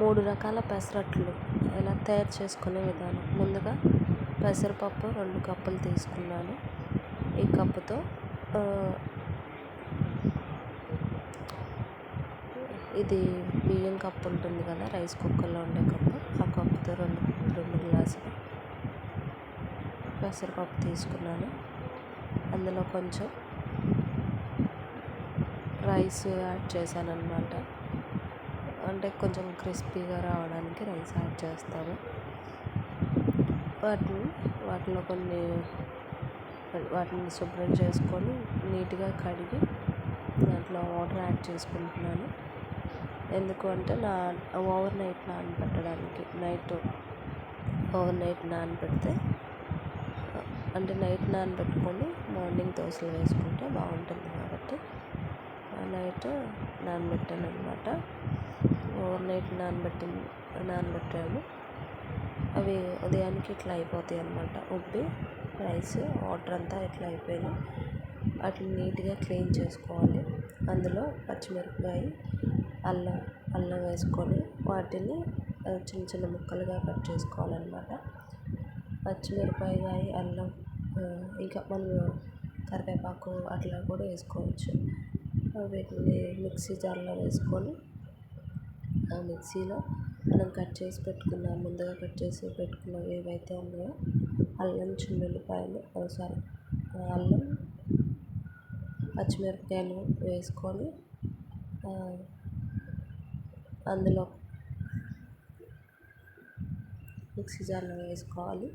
మూడు రకాల పెసరట్లు ఎలా తయారు చేసుకునే విధానం. ముందుగా పెసరపప్పు రెండు కప్పులు తీసుకున్నాను. ఈ కప్పుతో ఇది బియ్యం కప్పు ఉంటుంది కదా రైస్ కుక్కర్లో ఉండే కప్పు. ఆ కప్పుతో రెండు రెండు గ్లాసులు పెసరపప్పు తీసుకున్నాను. అందులో కొంచెం రైస్ యాడ్ చేశాను అనమాట అంటే కొంచెం క్రిస్పీగా రావడానికి రైస్ యాడ్ చేస్తాము. వాటిని వాటిలో కొన్ని వాటిని శుభ్రం చేసుకొని నీట్గా కడిగి దాంట్లో వాటర్ యాడ్ చేసుకుంటున్నాను. ఎందుకు అంటే నా ఓవర్ నైట్ నానబెట్టడానికి నైట్ ఓవర్ నైట్ నానబెడితే అంటే నైట్ నానబెట్టుకొని మార్నింగ్ దోశలు వేసుకుంటే బాగుంటుంది కాబట్టి నైట్ నానబెట్టాను అనమాట ఓవర్ నైట్ నానబెట్టి నానబెట్టాము. అవి ఉదయానికి ఇట్లా అయిపోతాయి అనమాట ఉబ్బి రైస్ వాటర్ అంతా ఇట్లా అయిపోయినాయి. వాటిని నీట్గా క్లీన్ చేసుకోవాలి. అందులో పచ్చిమిరపకాయ అల్లం అల్లం వేసుకొని వాటిని చిన్న చిన్న ముక్కలుగా కట్ చేసుకోవాలన్నమాట. పచ్చిమిరపకాయ అల్లం ఇంకా మనం కరివేపాకు అట్లా కూడా వేసుకోవచ్చు. వీటిని మిక్సీ జార్లో వేసుకొని ఆ మిక్సీలో మనం కట్ చేసి పెట్టుకున్న ముందుగా కట్ చేసి పెట్టుకున్నవి ఏవైతే ఉన్నాయో అల్లం చిన్నుల్లిపాయలు సారీ అల్లం పచ్చిమిరపకాయలు వేసుకొని అందులో మిక్సీ జార్లో వేసుకోవాలి.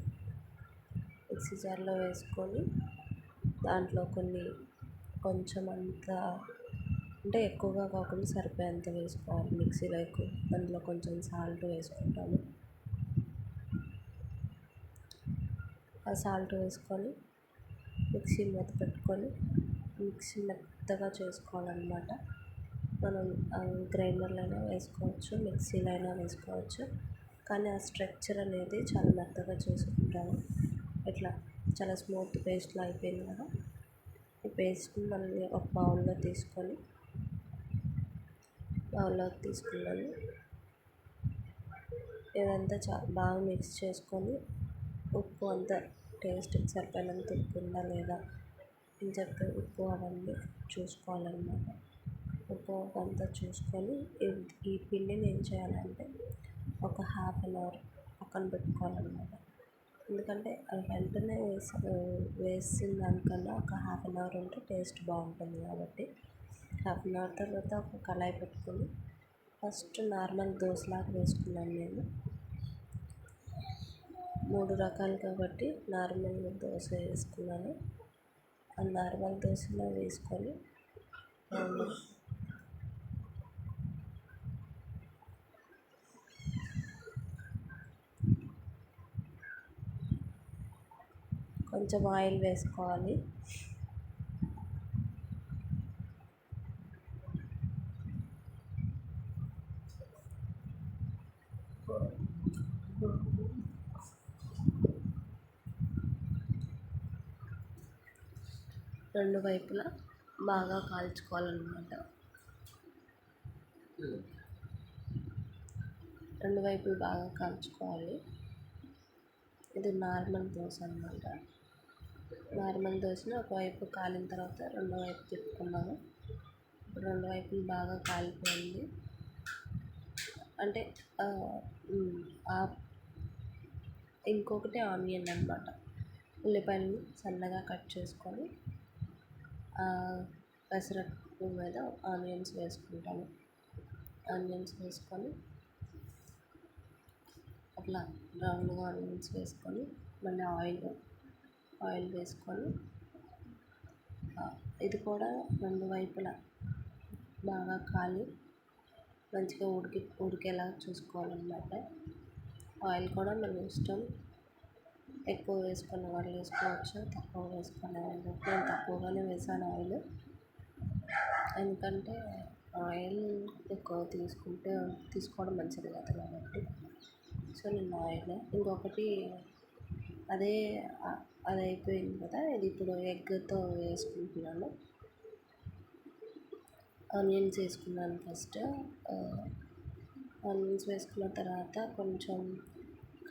మిక్సీ జార్లో వేసుకొని దాంట్లో కొన్ని కొంచెం అంత అంటే ఎక్కువగా కాకుండా సరిపోయేంత వేసుకోవాలి. మిక్సీలో ఎక్కువ అందులో కొంచెం సాల్ట్ వేసుకుంటాను ఆ సాల్ట్ వేసుకొని మిక్సీ మూత పెట్టుకొని మిక్సీ మెత్తగా చేసుకోవాలన్నమాట. మనం గ్రైండర్లో అయినా వేసుకోవచ్చు మిక్సీలో అయినా వేసుకోవచ్చు. కానీ ఆ స్ట్రక్చర్ అనేది చాలా మెత్తగా చేసుకుంటాను ఇట్లా చాలా స్మూత్ పేస్ట్లో అయిపోయింది కదా. ఈ పేస్ట్ని మళ్ళీ ఒక బౌల్లో తీసుకొని బౌల్లోకి తీసుకున్నాను. ఇదంతా చా బాగా మిక్స్ చేసుకొని ఉప్పు అంతా టేస్ట్కి సరిపోయినంత ఉప్పు ఉందా లేదా అని చెప్పి ఉప్పు అవన్నీ చూసుకోవాలన్నమాట. ఉప్పు అంతా చూసుకొని ఈ పిండిని ఏం చేయాలంటే ఒక హాఫ్ అన్ అవర్ పక్కన పెట్టుకోవాలన్నమాట. ఎందుకంటే వెంటనే వేసి వేసిన దానికన్నా ఒక హాఫ్ అన్ అవర్ ఉంటే టేస్ట్ బాగుంటుంది కాబట్టి హాఫ్ అన్ అవర్ తర్వాత ఒక కళాయి పెట్టుకొని ఫస్ట్ నార్మల్ దోశలాగా వేసుకున్నాను నేను. మూడు రకాలు కాబట్టి నార్మల్ దోశ వేసుకున్నాను. ఆ నార్మల్ దోశలో వేసుకొని కొంచెం ఆయిల్ వేసుకోవాలి. రెండు వైపులా బాగా కాల్చుకోవాలన్నమాట. రెండు వైపులు బాగా కాల్చుకోవాలి. ఇది నార్మల్ దోశ అనమాట నార్మల్ దోశని ఒకవైపు కాలిన తర్వాత రెండో వైపు తిప్పుకున్నాను ఇప్పుడు రెండు వైపులు బాగా కాలిపోయింది. అంటే ఇంకొకటి ఆనియన్ అనమాట ఉల్లిపాయలను సన్నగా కట్ చేసుకొని పెసరట్టు మీద ఆనియన్స్ వేసుకుంటాను ఆనియన్స్ వేసుకొని అట్లా రౌండ్గా ఆనియన్స్ వేసుకొని మళ్ళీ ఆయిల్ ఆయిల్ వేసుకొని ఇది కూడా రెండు వైపులా బాగా కాలి మంచిగా ఉడికి ఉడికేలా చూసుకోవాలన్నమాట. ఆయిల్ కూడా మన ఇష్టం. ఎక్కువ వేసుకున్న వాళ్ళు వేసుకోవచ్చు తక్కువ వేసుకున్న వాళ్ళు. నేను తక్కువగానే వేసాను ఆయిల్. ఎందుకంటే ఆయిల్ ఎక్కువ తీసుకుంటే తీసుకోవడం మంచిది కాదు కాబట్టి. సో నేను ఆయిల్. ఇంకొకటి అదే అది అయిపోయింది కదా ఇది ఇప్పుడు ఎగ్తో వేసుకుంటున్నాను. ఆనియన్స్ వేసుకున్నాను ఫస్ట్. ఆనియన్స్ వేసుకున్న తర్వాత కొంచెం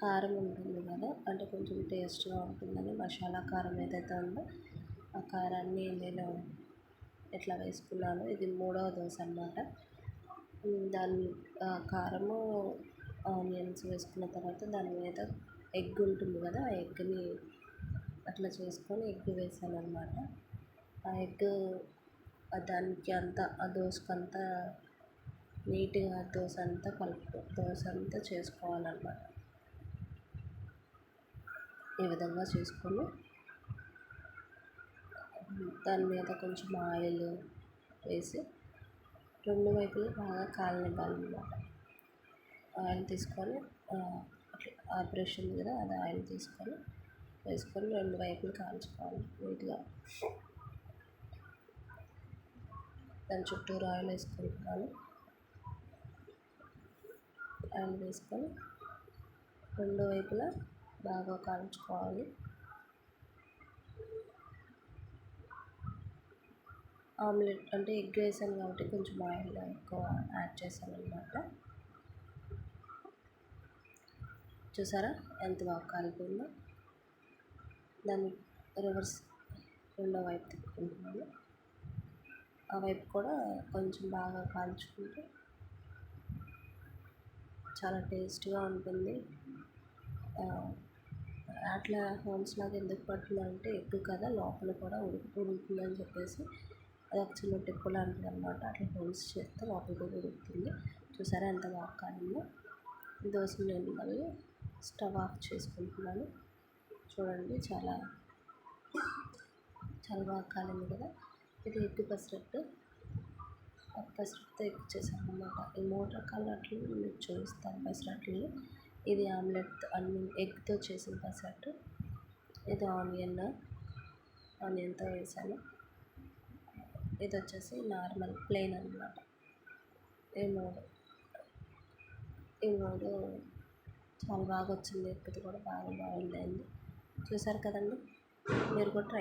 కారం ఉంటుంది కదా అంటే కొంచెం టేస్ట్గా ఉంటుందని మసాలా కారం ఏదైతే ఉందో ఆ కారాన్ని నేను ఎట్లా వేసుకున్నాను ఇది మూడవ దోశ అన్నమాట. దాని కారము ఆనియన్స్ వేసుకున్న తర్వాత దాని మీద ఎగ్ ఉంటుంది కదా ఆ ఎగ్ని అట్లా చేసుకొని ఎగ్ వేసాను అనమాట ఆ ఎగ్ దానికి అంతా ఆ దోశకంతా అంతా నీట్గా దోశ అంతా కలుపు దోశ అంతా చేసుకోవాలన్నమాట. ఈ విధంగా చేసుకొని దాని మీద కొంచెం ఆయిల్ వేసి రెండు వైపులు బాగా కాలనివ్వాలన్నమాట. ఆయిల్ తీసుకొని ఆ బ్రష్ ఉంది కదా అది ఆయిల్ తీసుకొని వేసుకొని రెండు వైపులు కాల్చుకోవాలి నీట్గా. దాని చుట్టూరు ఆయిల్ వేసుకుంటున్నాను. ఆయిల్ వేసుకొని రెండు వైపులా బాగా కాల్చుకోవాలి. ఆమ్లెట్ అంటే ఎగ్ వేసాను కాబట్టి కొంచెం ఆయిల్ ఎక్కువ యాడ్ చేశాను అనమాట చూసారా ఎంత బాగా కాలిపోయిందో? దాన్ని రివర్స్ రెండో వైపు తిప్పుకుంటున్నాను. ఆ వైపు కూడా కొంచెం బాగా కాల్చుకుంటే చాలా టేస్ట్గా ఉంటుంది. అట్లా హోల్స్ లాగా ఎందుకు పడుతుందంటే ఎగ్ కదా లోపల కూడా ఉడుకు ఉడుకుతుందని చెప్పేసి అది ఒక చిన్న టిప్పు లాంటిది అనమాట అట్లా హోల్స్ చేస్తే లోపల కూడా ఉడుకుతుంది. చూసారా ఎంత బాగా కాలిందో? దోశ నేను మళ్ళీ స్టవ్ ఆఫ్ చేసుకుంటున్నాను. చూడండి చాలా చాలా బాగా కాలింది కదా. ఇది ఎగ్ పెసరట్టు పెసరట్టుతో ఎగ్ చేశాను అనమాట ఈ మూడు రకాల అట్లు నేను చూపిస్తాను. పెసరట్లు ఇది ఆమ్లెట్ అన్ని ఎగ్తో చేసిన పసాటు. ఇది ఆనియన్ ఆనియన్తో వేసాను. ఇది వచ్చేసి నార్మల్ ప్లెయిన్ అనమాట ఈ మూడు ఈ మూడు చాలా బాగా వచ్చింది. ఎగ్ది కూడా బాగా బాగుందండి చూసారు కదండి? మీరు కూడా ట్రై